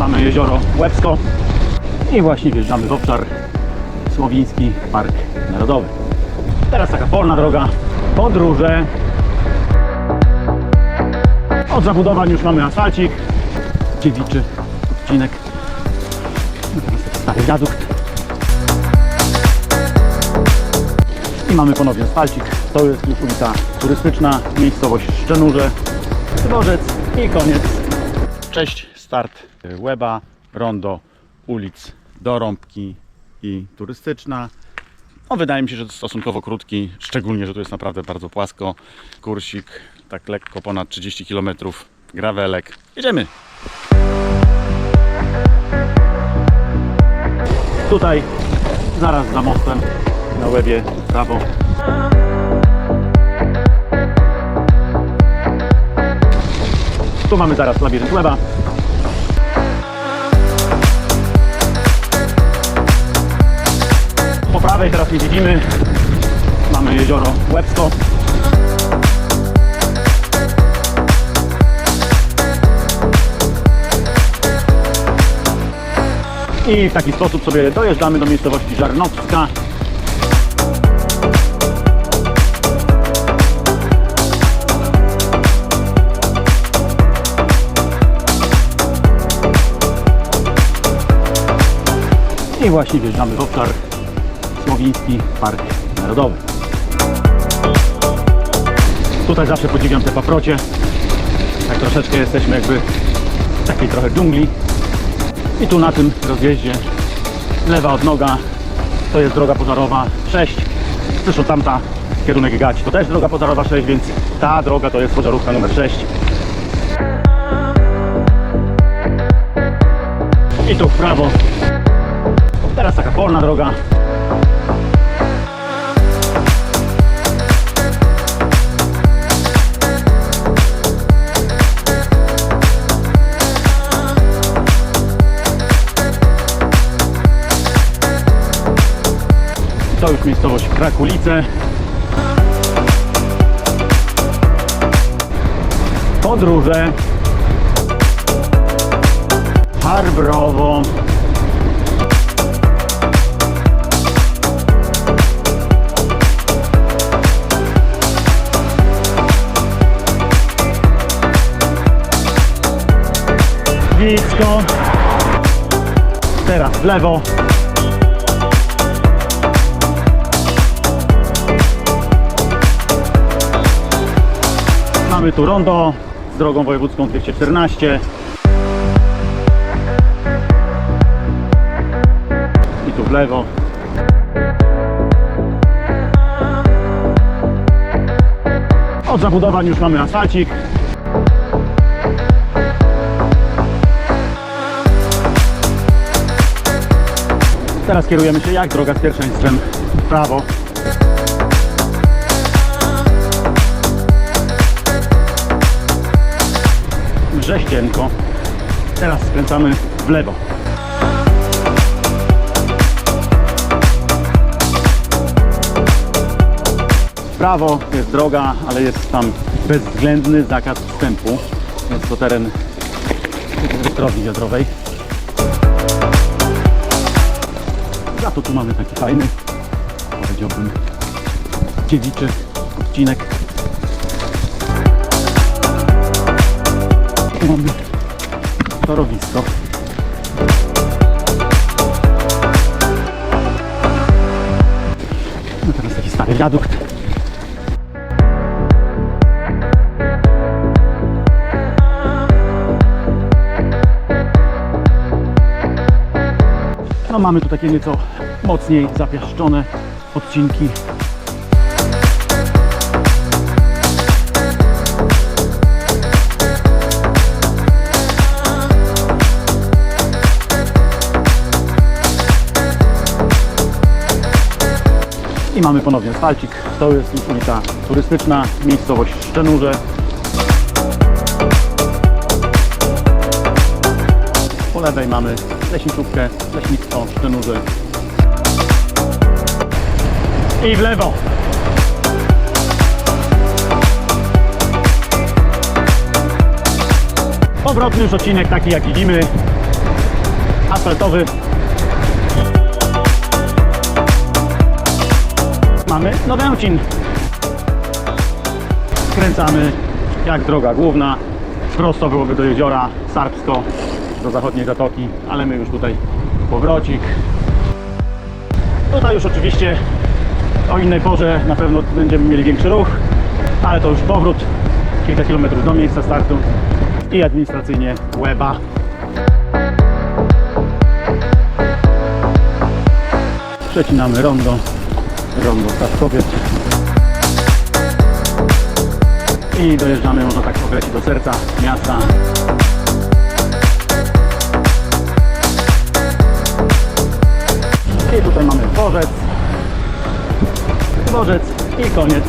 Mamy jezioro Łebsko i właśnie wjeżdżamy w obszar Słowiński Park Narodowy. Teraz taka polna droga, podróże. Od zabudowań już mamy asfalcik, dziewiczy odcinek. Stary wiadukt. I mamy ponownie asfalcik. To jest już ulica turystyczna, miejscowość Szczenurze, dworzec i koniec. Cześć, start Łeba, rondo ulic Dorąbki i turystyczna. No, wydaje mi się, że to stosunkowo krótki, szczególnie, że tu jest naprawdę bardzo płasko. Kursik, tak lekko ponad 30 km, grawelek. Jedziemy! Tutaj, zaraz za mostem, na łebie prawo. Tu mamy zaraz labirynt łeba. Po prawej teraz nie widzimy. Mamy jezioro Łebsko. I w taki sposób sobie dojeżdżamy do miejscowości Żarnowska. I właśnie wjeżdżamy w obszar Słowiński Park Narodowy. Tutaj zawsze podziwiam te paprocie. Tak troszeczkę jesteśmy jakby w takiej trochę dżungli. I tu na tym rozjeździe lewa odnoga to jest droga pożarowa 6. Zresztą tamta kierunek Gaci to też droga pożarowa 6, więc ta droga to jest pożarówka numer 6. I tu w prawo. Teraz taka polna droga. To już miejscowość Krakulice. Podróże. Harbrowo. Wicko. Teraz w lewo. Mamy tu rondo z drogą wojewódzką 214. I tu w lewo. Od zabudowań już mamy asfalcik. Teraz kierujemy się jak droga z pierwszeństwem w prawo. Brześcienko. Teraz skręcamy w lewo. W prawo jest droga, ale jest tam bezwzględny zakaz wstępu. Jest to teren elektrowni wiatrowej. Za to tu mamy taki fajny, powiedziałbym, dziewiczy odcinek. Mamy torowisko. No teraz taki stary wiadukt. No mamy tu takie nieco mocniej zapiaszczone odcinki. I mamy ponownie asfalcik. To jest ulica turystyczna, miejscowość Szczenurze. Po lewej mamy leśniczówkę, leśnictwo Szczenurze. I w lewo. Powrotny już odcinek taki jak widzimy. asfaltowy. Mamy Nowęcin. Skręcamy jak droga główna. Prosto byłoby do jeziora Sarpsko, do zachodniej zatoki, ale my już tutaj powrocik. Tutaj już oczywiście o innej porze na pewno będziemy mieli większy ruch, ale to już powrót, kilka kilometrów do miejsca startu i administracyjnie Łeba. Przecinamy rondo, rondo Staszkowiec i dojeżdżamy, można tak określić, do serca miasta. I tutaj mamy dworzec, dworzec i koniec